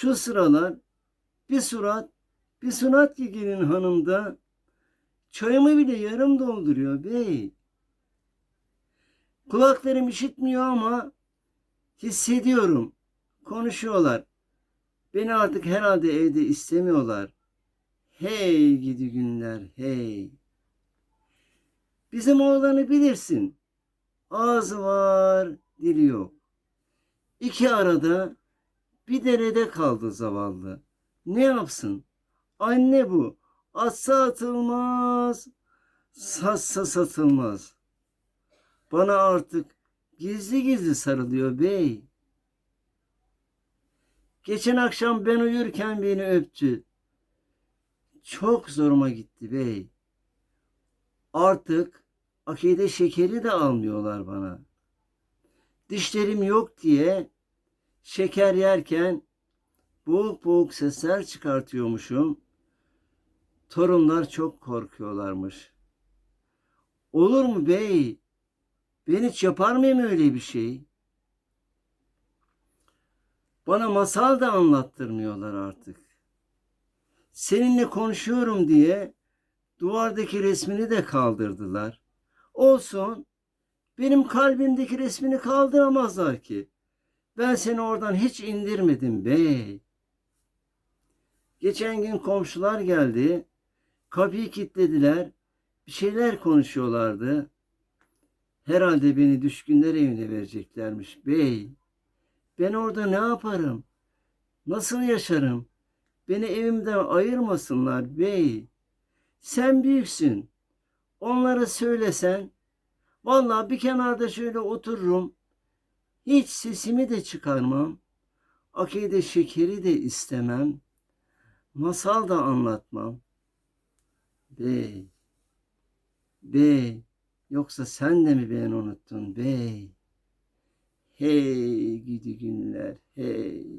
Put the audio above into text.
Şu sıralar bir surat, bir sunat ki gelin hanımda çayımı bile yarım dolduruyor bey. Kulaklarım işitmiyor ama hissediyorum. Konuşuyorlar. Beni artık herhalde evde istemiyorlar. Hey gidi günler hey. Bizim oğlanı bilirsin. Ağzı var, dili yok. İki arada bir derede kaldı zavallı. Ne yapsın? Anne bu. Atsa atılmaz, satsa satılmaz. Bana artık gizli gizli sarılıyor bey. Geçen akşam ben uyurken beni öptü. Çok zoruma gitti bey. Artık akide şekeri de almıyorlar bana. Dişlerim yok diye şeker yerken boğuk boğuk sesler çıkartıyormuşum. Torunlar çok korkuyorlarmış. Olur mu bey? Ben hiç yapar mıyım öyle bir şey? Bana masal da anlattırmıyorlar artık. Seninle konuşuyorum diye duvardaki resmini de kaldırdılar. Olsun. Benim kalbimdeki resmini kaldıramazlar ki. Ben seni oradan hiç indirmedim bey. Geçen gün komşular geldi. Kapıyı kilitlediler. Bir şeyler konuşuyorlardı. Herhalde beni düşkünler evine vereceklermiş bey. Ben orada ne yaparım? Nasıl yaşarım? Beni evimden ayırmasınlar bey. Sen büyüksün. Onlara söylesen. Vallahi bir kenarda şöyle otururum. Hiç sesimi de çıkarmam. Akide şekeri de istemem. Masal da anlatmam. Bey. Bey. Yoksa sen de mi beni unuttun bey? Hey gidi günler hey.